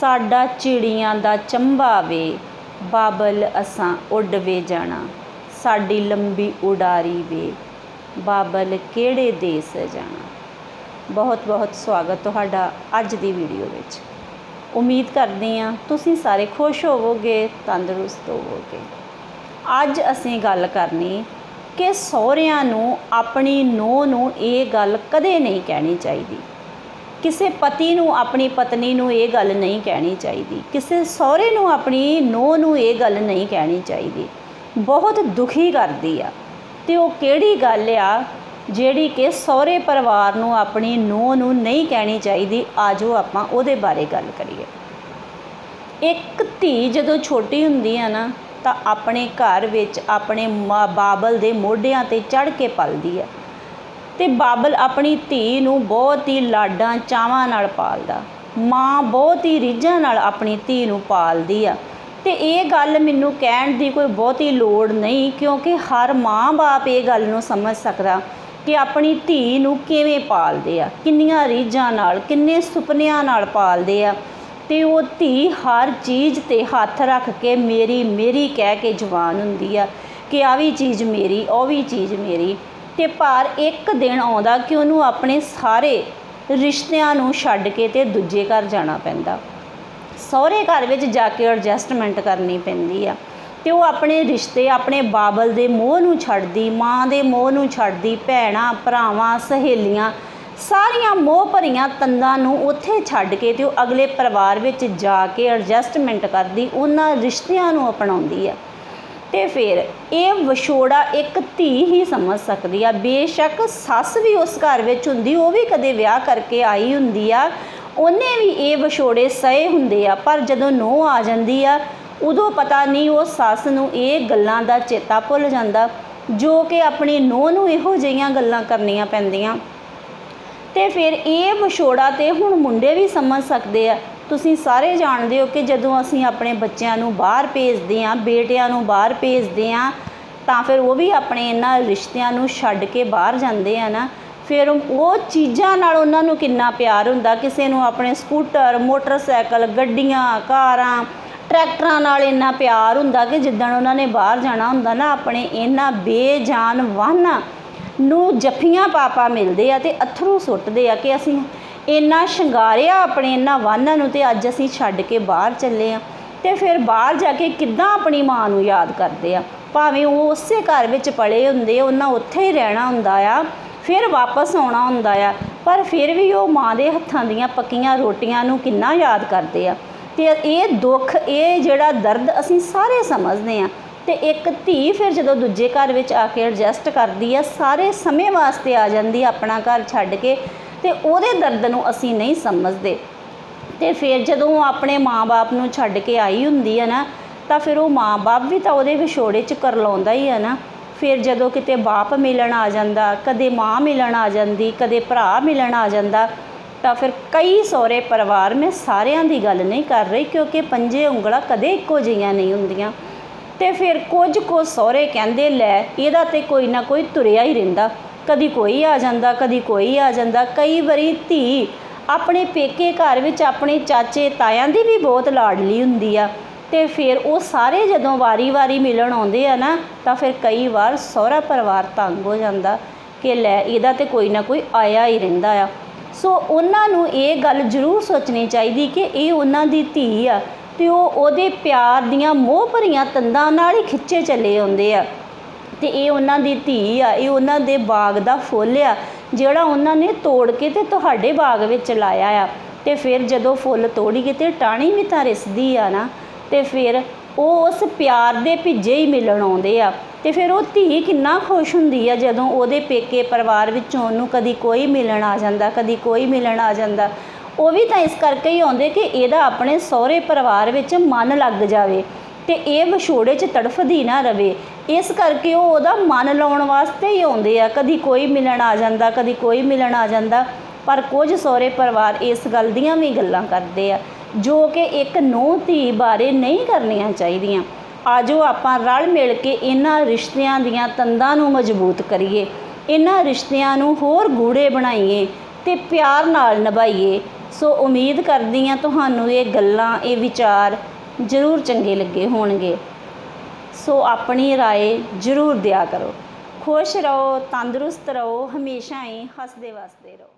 ਸਾਡਾ ਚਿੜੀਆਂ ਦਾ ਚੰਬਾ ਵੇ, ਬਾਬਲ ਅਸਾਂ ਉੱਡ ਵੇ ਜਾਣਾ, ਸਾਡੀ ਲੰਬੀ ਉਡਾਰੀ ਵੇ, ਬਾਬਲ ਕਿਹੜੇ ਦੇਸ ਜਾਣਾ। ਬਹੁਤ ਬਹੁਤ ਸਵਾਗਤ ਤੁਹਾਡਾ ਅੱਜ ਦੀ ਵੀਡੀਓ ਵਿੱਚ। ਉਮੀਦ ਕਰਦੀ ਹਾਂ ਤੁਸੀਂ ਸਾਰੇ ਖੁਸ਼ ਹੋਵੋਗੇ, ਤੰਦਰੁਸਤ ਹੋਵੋਗੇ। ਅੱਜ ਅਸੀਂ ਗੱਲ ਕਰਨੀ ਕਿ ਸਹੁਰਿਆਂ ਨੂੰ, ਆਪਣੀ ਨੂੰਹ ਨੂੰ ਇਹ ਗੱਲ ਕਦੇ ਨਹੀਂ ਕਹਿਣੀ ਚਾਹੀਦੀ। ਕਿਸੇ ਪਤੀ ਨੂੰ, ਆਪਣੀ ਪਤਨੀ ਨੂੰ ਇਹ ਗੱਲ ਨਹੀਂ ਕਹਿਣੀ ਚਾਹੀਦੀ। ਕਿਸੇ ਸਹੁਰੇ ਨੂੰ, ਆਪਣੀ ਨੂੰਹ ਨੂੰ ਇਹ ਗੱਲ ਨਹੀਂ ਕਹਿਣੀ ਚਾਹੀਦੀ। ਬਹੁਤ ਦੁਖੀ ਕਰਦੀ ਆ। ਤੇ ਉਹ ਕਿਹੜੀ ਗੱਲ ਆ ਜਿਹੜੀ ਕਿ ਸਹੁਰੇ ਪਰਿਵਾਰ ਨੂੰ, ਆਪਣੀ ਨੂੰਹ ਨੂੰ ਨਹੀਂ ਕਹਿਣੀ ਚਾਹੀਦੀ? ਆਜੋ ਆਪਾਂ ਉਹਦੇ ਬਾਰੇ ਗੱਲ ਕਰੀਏ। ਇੱਕ ਧੀ ਜਦੋਂ ਛੋਟੀ ਹੁੰਦੀ ਆ ਨਾ, ਤਾਂ ਆਪਣੇ ਘਰ ਵਿੱਚ ਆਪਣੇ ਮਾਂ, ਬਾਬਲ ਦੇ ਮੋਢਿਆਂ ਤੇ ਚੜ ਕੇ ਪਲਦੀ ਆ। ਤੇ ਬਾਬਲ ਆਪਣੀ ਧੀ ਨੂੰ ਬਹੁਤ ਹੀ ਲਾਡਾਂ ਚਾਵਾਂ ਨਾਲ ਪਾਲਦਾ। ਮਾਂ ਬਹੁਤ ਹੀ ਰੀਝਾਂ ਨਾਲ ਆਪਣੀ ਧੀ ਨੂੰ ਪਾਲਦੀ ਆ। ਤੇ ਇਹ ਗੱਲ ਮੈਨੂੰ ਕਹਿਣ ਦੀ ਕੋਈ ਬਹੁਤੀ ਲੋੜ ਨਹੀਂ, ਕਿਉਂਕਿ ਹਰ ਮਾਂ-ਬਾਪ ਇਹ ਗੱਲ ਨੂੰ ਸਮਝ ਸਕਦਾ ਕਿ ਆਪਣੀ ਧੀ ਨੂੰ ਕਿਵੇਂ ਪਾਲਦੇ ਆ, ਕਿੰਨੀਆਂ ਰੀਝਾਂ ਨਾਲ, ਕਿੰਨੇ ਸੁਪਨਿਆਂ ਨਾਲ ਪਾਲਦੇ ਆ। ਤੇ ਉਹ ਧੀ ਹਰ ਚੀਜ਼ ਤੇ ਹੱਥ ਰੱਖ ਕੇ ਮੇਰੀ ਮੇਰੀ ਕਹਿ ਕੇ ਜਵਾਨ ਹੁੰਦੀ ਆ ਕਿ ਆ ਵੀ ਚੀਜ਼ ਮੇਰੀ, ਉਹ ਵੀ ਚੀਜ਼ ਮੇਰੀ। ਤੇ ਭਾਰ ਇੱਕ ਦਿਨ ਆਉਂਦਾ ਕਿ ਉਹਨੂੰ ਆਪਣੇ ਸਾਰੇ ਰਿਸ਼ਤਿਆਂ ਨੂੰ ਛੱਡ ਕੇ ਤੇ ਦੂਜੇ ਘਰ ਜਾਣਾ ਪੈਂਦਾ। ਸਹੁਰੇ ਘਰ ਵਿੱਚ ਜਾ ਕੇ ਐਡਜਸਟਮੈਂਟ ਕਰਨੀ ਪੈਂਦੀ ਆ ਤੇ ਉਹ ਆਪਣੇ ਰਿਸ਼ਤੇ ਆਪਣੇ ਬਾਬਲ ਦੇ ਮੋਹ ਨੂੰ ਛੱਡਦੀ, ਮਾਂ ਦੇ ਮੋਹ ਨੂੰ ਛੱਡਦੀ, ਭੈਣਾਂ, ਭਰਾਵਾਂ, ਸਹੇਲੀਆਂ, ਸਾਰੀਆਂ ਮੋਹ ਭਰੀਆਂ ਤੰਦਾਂ ਨੂੰ ਉੱਥੇ ਛੱਡ ਕੇ ਤੇ ਉਹ ਅਗਲੇ ਪਰਿਵਾਰ ਵਿੱਚ ਜਾ ਕੇ ਐਡਜਸਟਮੈਂਟ ਕਰਦੀ, ਉਹਨਾਂ ਰਿਸ਼ਤਿਆਂ ਨੂੰ ਅਪਣਾਉਂਦੀ ਆ। ਤੇ ਫਿਰ ਇਹ ਵਿਛੋੜਾ ਇੱਕ ਧੀ ਹੀ ਸਮਝ ਸਕਦੀ ਆ। ਬੇਸ਼ੱਕ ਸੱਸ ਵੀ ਉਸ ਘਰ ਵਿੱਚ ਹੁੰਦੀ, ਉਹ ਵੀ ਕਦੇ ਵਿਆਹ ਕਰਕੇ ਆਈ ਹੁੰਦੀ ਆ। ਉਹਨੇ ਵੀ ਇਹ ਵਿਛੋੜੇ ਸਹੇ ਹੁੰਦੇ ਆ, ਪਰ ਜਦੋਂ ਨੂੰਹ ਆ ਜਾਂਦੀ ਆ, ਉਦੋਂ ਪਤਾ ਨਹੀਂ ਉਹ ਸੱਸ ਨੂੰ ਇਹ ਗੱਲਾਂ ਦਾ ਚੇਤਾ ਭੁੱਲ ਜਾਂਦਾ, ਜੋ ਕਿ ਆਪਣੀ ਨੂੰਹ ਨੂੰ ਇਹੋ ਜਿਹੀਆਂ ਗੱਲਾਂ ਕਰਨੀਆਂ ਪੈਂਦੀਆਂ। ਤੇ ਫਿਰ ਇਹ ਵਿਛੋੜਾ ਤੇ ਹੁਣ ਮੁੰਡੇ ਵੀ ਸਮਝ ਸਕਦੇ ਆ। ਤੁਸੀਂ ਸਾਰੇ ਜਾਣਦੇ ਹੋ ਕਿ ਜਦੋਂ ਅਸੀਂ ਆਪਣੇ ਬੱਚਿਆਂ ਨੂੰ ਬਾਹਰ ਭੇਜਦੇ ਹਾਂ, ਬੇਟਿਆਂ ਨੂੰ ਬਾਹਰ ਭੇਜਦੇ ਹਾਂ, ਤਾਂ ਫਿਰ ਉਹ ਵੀ ਆਪਣੇ ਇਹਨਾਂ ਰਿਸ਼ਤਿਆਂ ਨੂੰ ਛੱਡ ਕੇ ਬਾਹਰ ਜਾਂਦੇ ਆ ਨਾ। ਫਿਰ ਉਹ ਚੀਜ਼ਾਂ ਨਾਲ ਉਹਨਾਂ ਨੂੰ ਕਿੰਨਾ ਪਿਆਰ ਹੁੰਦਾ, ਕਿਸੇ ਨੂੰ ਆਪਣੇ ਸਕੂਟਰ, ਮੋਟਰਸਾਈਕਲ, ਗੱਡੀਆਂ, ਕਾਰਾਂ, ਟਰੈਕਟਰਾਂ ਨਾਲ ਇੰਨਾ ਪਿਆਰ ਹੁੰਦਾ ਕਿ ਜਿੱਦਣ ਉਹਨਾਂ ਨੇ ਬਾਹਰ ਜਾਣਾ ਹੁੰਦਾ ਨਾ, ਆਪਣੇ ਇਹਨਾਂ ਬੇਜਾਨ ਵਾਹਨਾਂ ਨੂੰ ਜੱਫੀਆਂ ਪਾਪਾ ਮਿਲਦੇ ਆ ਤੇ ਅਥਰੂ ਸੁੱਟਦੇ ਆ ਕਿ ਅਸੀਂ ਇੰਨਾ ਸ਼ਿੰਗਾਰਿਆ ਆਪਣੇ ਇਹਨਾਂ ਵਾਹਨਾਂ ਨੂੰ ਤੇ ਅੱਜ ਅਸੀਂ ਛੱਡ ਕੇ ਬਾਹਰ ਚੱਲੇ ਆ। ਤੇ ਫਿਰ ਬਾਹਰ ਜਾ ਕੇ ਕਿੱਦਾਂ ਆਪਣੀ ਮਾਂ ਨੂੰ ਯਾਦ ਕਰਦੇ ਆ? ਭਾਵੇਂ ਉਹ ਉਸੇ ਘਰ ਵਿੱਚ ਪਲੇ ਹੁੰਦੇ, ਉਹਨਾਂ ਉੱਥੇ ਹੀ ਰਹਿਣਾ ਹੁੰਦਾ ਆ, ਫਿਰ ਵਾਪਸ ਆਉਣਾ ਹੁੰਦਾ ਆ, ਪਰ ਫਿਰ ਵੀ ਉਹ ਮਾਂ ਦੇ ਹੱਥਾਂ ਦੀਆਂ ਪੱਕੀਆਂ ਰੋਟੀਆਂ ਨੂੰ ਕਿੰਨਾ ਯਾਦ ਕਰਦੇ ਆ। ਤੇ ਇਹ ਦੁੱਖ, ਇਹ ਜਿਹੜਾ ਦਰਦ ਅਸੀਂ ਸਾਰੇ ਸਮਝਦੇ ਆ। ਤੇ ਇੱਕ ਧੀ ਫਿਰ ਜਦੋਂ ਦੂਜੇ ਘਰ ਵਿੱਚ ਆ ਕੇ ਐਡਜਸਟ ਕਰਦੀ ਆ, ਸਾਰੇ ਸਮੇਂ ਵਾਸਤੇ ਆ ਜਾਂਦੀ ਆਪਣਾ ਘਰ ਛੱਡ ਕੇ। ਤੇ ਉਹਦੇ ਦਰਦ ਨੂੰ ਅਸੀਂ ਨਹੀਂ ਸਮਝਦੇ। ਤੇ ਫਿਰ ਜਦੋਂ ਉਹ ਆਪਣੇ ਮਾਂ-ਬਾਪ ਨੂੰ ਛੱਡ ਕੇ ਆਈ ਹੁੰਦੀ ਹੈ ਨਾ, ਤਾਂ ਫਿਰ ਉਹ ਮਾਂ-ਬਾਪ ਵੀ ਤਾਂ ਉਹਦੇ ਵਿਛੋੜੇ 'ਚ ਕਰਲਾਉਂਦਾ ਹੀ ਹੈ ਨਾ। ਫਿਰ ਜਦੋਂ ਕਿਤੇ ਬਾਪ ਮਿਲਣ ਆ ਜਾਂਦਾ, ਕਦੇ ਮਾਂ ਮਿਲਣ ਆ ਜਾਂਦੀ, ਕਦੇ ਭਰਾ ਮਿਲਣ ਆ ਜਾਂਦਾ, ਤਾਂ ਫਿਰ ਕਈ ਸਹੁਰੇ ਪਰਿਵਾਰ ਮੈਂ ਸਾਰਿਆਂ ਦੀ ਗੱਲ ਨਹੀਂ ਕਰ ਰਹੀ, ਕਿਉਂਕਿ ਪੰਜੇ ਉਂਗਲਾਂ ਕਦੇ ਇੱਕੋ ਜਿਹੀਆਂ ਨਹੀਂ ਹੁੰਦੀਆਂ। ਤੇ ਫਿਰ ਕੁਝ ਕੁ ਸਹੁਰੇ ਕਹਿੰਦੇ, ਲੈ, ਇਹਦਾ ਤੇ ਕੋਈ ਨਾ ਕੋਈ ਤੁਰਿਆ ਹੀ ਰਹਿੰਦਾ। ਕਦੀ ਕੋਈ ਆ ਜਾਂਦਾ, ਕਦੀ ਕੋਈ ਆ ਜਾਂਦਾ। ਕਈ ਵਾਰੀ ਧੀ ਆਪਣੇ ਪੇਕੇ ਘਰ ਵਿੱਚ ਆਪਣੇ ਚਾਚੇ ਤਾਇਆਂ ਦੀ ਵੀ ਬਹੁਤ ਲਾਡਲੀ ਹੁੰਦੀ ਆ ਤੇ ਫਿਰ ਉਹ ਸਾਰੇ ਜਦੋਂ ਵਾਰੀ-ਵਾਰੀ ਮਿਲਣ ਆਉਂਦੇ ਆ ਨਾ, ਤਾਂ ਫਿਰ ਕਈ ਵਾਰ ਸਹੁਰਾ ਪਰਿਵਾਰ ਤੰਗ ਹੋ ਜਾਂਦਾ ਕਿ ਲੈ ਇਹਦਾ ਤੇ ਕੋਈ ਨਾ ਕੋਈ ਆਇਆ ਹੀ ਰਹਿੰਦਾ ਆ। ਸੋ ਉਹਨਾਂ ਨੂੰ ਇਹ ਗੱਲ ਜ਼ਰੂਰ ਸੋਚਣੀ ਚਾਹੀਦੀ ਕਿ ਇਹ ਉਹਨਾਂ ਦੀ ਧੀ ਆ ਤੇ ਉਹ ਉਹਦੇ ਪਿਆਰ ਦੀਆਂ ਮੋਹ ਭਰੀਆਂ ਤੰਦਾਂ ਨਾਲ ਹੀ ਖਿੱਚੇ ਚੱਲੇ ਆਉਂਦੇ ਆ। ਤੇ ਇਹ ਉਹਨਾਂ ਦੀ ਧੀ ਆ, ਇਹ ਉਹਨਾਂ ਦੇ ਬਾਗ ਦਾ ਫੁੱਲ ਆ, ਜਿਹੜਾ ਉਹਨਾਂ ਨੇ ਤੋੜ ਕੇ ਤੇ ਤੁਹਾਡੇ ਬਾਗ ਵਿੱਚ ਲਾਇਆ ਆ। ਤੇ ਫਿਰ ਜਦੋਂ ਫੁੱਲ ਤੋੜੀਏ ਤੇ ਟਾਹਣੀ ਵੀ ਤਾਂ ਰਿਸਦੀ ਆ ਨਾ, ਤੇ ਫਿਰ ਉਹ ਉਸ ਪਿਆਰ ਦੇ ਭਿੱਜੇ ਹੀ ਮਿਲਣ ਆਉਂਦੇ ਆ। ਤੇ ਫਿਰ ਉਹ ਧੀ ਕਿੰਨਾ ਖੁਸ਼ ਹੁੰਦੀ ਆ ਜਦੋਂ ਉਹਦੇ ਪੇਕੇ ਪਰਿਵਾਰ ਵਿੱਚੋਂ ਉਹਨੂੰ ਕਦੀ ਕੋਈ ਮਿਲਣ ਆ ਜਾਂਦਾ, ਕਦੀ ਕੋਈ ਮਿਲਣ ਆ ਜਾਂਦਾ। ਉਹ ਵੀ ਤਾਂ ਇਸ ਕਰਕੇ ਹੀ ਆਉਂਦੇ ਕਿ ਇਹਦਾ ਆਪਣੇ ਸਹੁਰੇ ਪਰਿਵਾਰ ਵਿੱਚ ਮਨ ਲੱਗ ਜਾਵੇ ਤੇ ਇਹ ਵਿਛੋੜੇ 'ਚ ਤੜਫਦੀ ਨਾ ਰਵੇ। ਇਸ ਕਰਕੇ ਉਹ ਉਹਦਾ ਮਨ ਲਾਉਣ ਵਾਸਤੇ ਹੀ ਆਉਂਦੇ ਆ। ਕਦੀ ਕੋਈ ਮਿਲਣ ਆ ਜਾਂਦਾ, ਕਦੀ ਕੋਈ ਮਿਲਣ ਆ ਜਾਂਦਾ, ਪਰ ਕੁਝ ਸਹੁਰੇ ਪਰਿਵਾਰ ਇਸ ਗੱਲ ਦੀਆਂ ਵੀ ਗੱਲਾਂ ਕਰਦੇ ਆ, ਜੋ ਕਿ ਇੱਕ ਨੂੰਹ ਧੀ ਬਾਰੇ ਨਹੀਂ ਕਰਨੀਆਂ ਚਾਹੀਦੀਆਂ। ਆਜੋ ਆਪਾਂ ਰਲ ਮਿਲ ਕੇ ਇਹਨਾਂ ਰਿਸ਼ਤਿਆਂ ਦੀਆਂ ਤੰਦਾਂ ਨੂੰ ਮਜ਼ਬੂਤ ਕਰੀਏ, ਇਹਨਾਂ ਰਿਸ਼ਤਿਆਂ ਨੂੰ ਹੋਰ ਗੂੜੇ ਬਣਾਈਏ ਤੇ ਪਿਆਰ ਨਾਲ ਨਿਭਾਈਏ। ਸੋ ਉਮੀਦ ਕਰਦੀ ਹਾਂ ਤੁਹਾਨੂੰ ਇਹ ਗੱਲਾਂ, ਇਹ ਵਿਚਾਰ ਜ਼ਰੂਰ ਚੰਗੇ ਲੱਗੇ ਹੋਣਗੇ। ਸੋ ਆਪਣੀ رائے ਜ਼ਰੂਰ ਦਿਆ ਕਰੋ ਖੁਸ਼ ਰਹੋ ਤੰਦਰੁਸਤ ਰਹੋ ਹਮੇਸ਼ਾ ਹੀ ਹੱਸਦੇ ਵਸਦੇ ਰਹੋ